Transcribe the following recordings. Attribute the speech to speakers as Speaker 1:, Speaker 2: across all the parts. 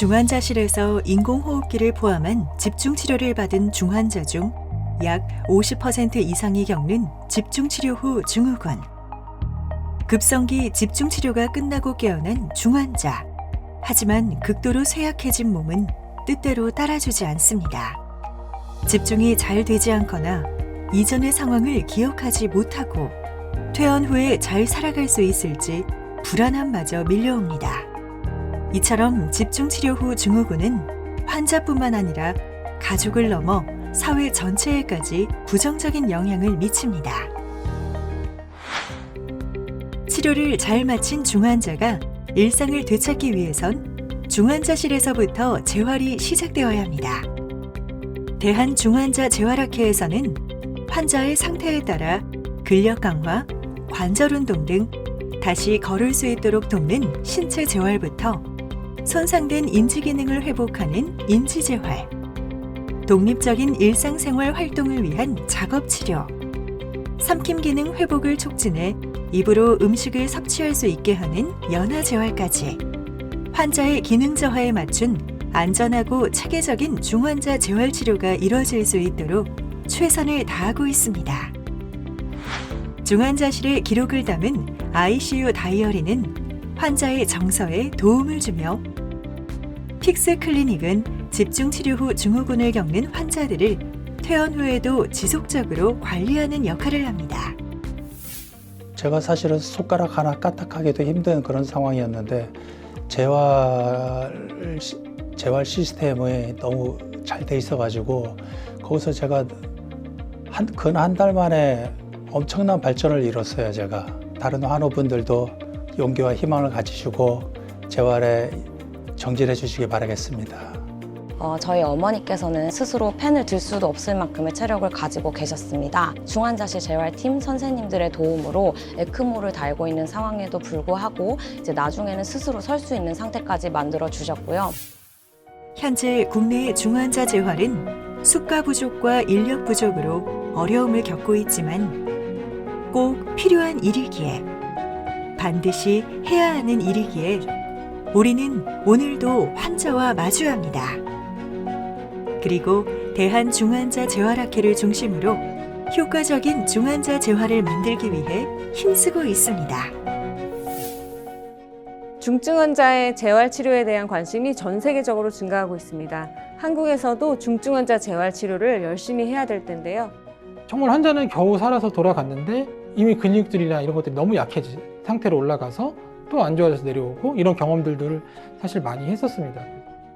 Speaker 1: 중환자실에서 인공호흡기를 포함한 집중치료를 받은 중환자 중 약 50% 이상이 겪는 집중치료 후 증후군. 급성기 집중치료가 끝나고 깨어난 중환자. 하지만 극도로 쇠약해진 몸은 뜻대로 따라주지 않습니다. 집중이 잘 되지 않거나 이전의 상황을 기억하지 못하고 퇴원 후에 잘 살아갈 수 있을지 불안함마저 밀려옵니다. 이처럼 집중치료 후 증후군은 환자뿐만 아니라 가족을 넘어 사회 전체에까지 부정적인 영향을 미칩니다. 치료를 잘 마친 중환자가 일상을 되찾기 위해선 중환자실에서부터 재활이 시작되어야 합니다. 대한중환자 재활학회에서는 환자의 상태에 따라 근력 강화, 관절 운동 등 다시 걸을 수 있도록 돕는 신체 재활부터 손상된 인지 기능을 회복하는 인지 재활, 독립적인 일상생활 활동을 위한 작업 치료, 삼킴 기능 회복을 촉진해 입으로 음식을 섭취할 수 있게 하는 연화 재활까지. 환자의 기능 저하에 맞춘 안전하고 체계적인 중환자 재활 치료가 이뤄질 수 있도록 최선을 다하고 있습니다. 중환자실의 기록을 담은 ICU 다이어리는 환자의 정서에 도움을 주며 픽스 클리닉은 집중 치료 후 증후군을 겪는 환자들을 퇴원 후에도 지속적으로 관리하는 역할을 합니다.
Speaker 2: 제가 사실은 손가락 하나 까딱하기도 힘든 그런 상황이었는데 재활 시- 재활 시스템이 너무 잘 돼 있어가지고 거기서 제가 한근 한 달 만에 엄청난 발전을 이뤘어요. 제가 다른 환우분들도 용기와 희망을 가지시고 재활에 정진해 주시기 바라겠습니다.
Speaker 3: 어, 저희 어머니께서는 스스로 펜을 들 수도 없을 만큼의 체력을 가지고 계셨습니다. 중환자실 재활팀 선생님들의 도움으로 에크모를 달고 있는 상황에도 불구하고 이제 나중에는 스스로 설 수 있는 상태까지 만들어 주셨고요.
Speaker 1: 현재 국내 중환자 재활은 수가 부족과 인력 부족으로 어려움을 겪고 있지만 꼭 필요한 일이기에 반드시 해야 하는 일이기에 우리는 오늘도 환자와 마주합니다. 그리고 대한중환자 재활학회를 중심으로 효과적인 중환자 재활을 만들기 위해 힘쓰고 있습니다.
Speaker 4: 중증 환자의 재활 치료에 대한 관심이 전 세계적으로 증가하고 있습니다. 한국에서도 중증 환자 재활 치료를 열심히 해야 될 텐데요.
Speaker 5: 정말 환자는 겨우 살아서 돌아갔는데 이미 근육들이나 이런 것들이 너무 약해진 상태로 올라가서 또 안 좋아져서 내려오고 이런 경험들을 사실 많이 했었습니다.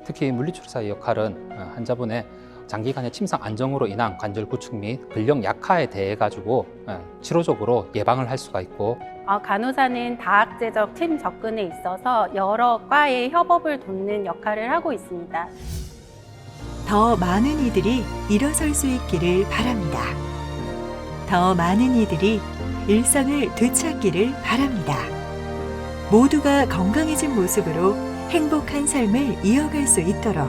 Speaker 6: 특히 물리치료사의 역할은 어, 환자분의 장기간의 침상 안정으로 인한 관절 구축 및 근력 약화에 대해 가지고 어, 치료적으로 예방을 할 수가 있고
Speaker 7: 어, 간호사는 다학제적 팀 접근에 있어서 여러 과의 협업을 돕는 역할을 하고 있습니다.
Speaker 1: 더 많은 이들이 일어설 수 있기를 바랍니다. 더 많은 이들이 일상을 되찾기를 바랍니다. 모두가 건강해진 모습으로 행복한 삶을 이어갈 수 있도록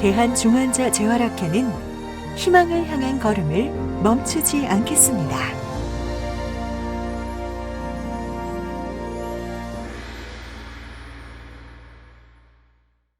Speaker 1: 대한중환자 재활학회는 희망을 향한 걸음을 멈추지 않겠습니다.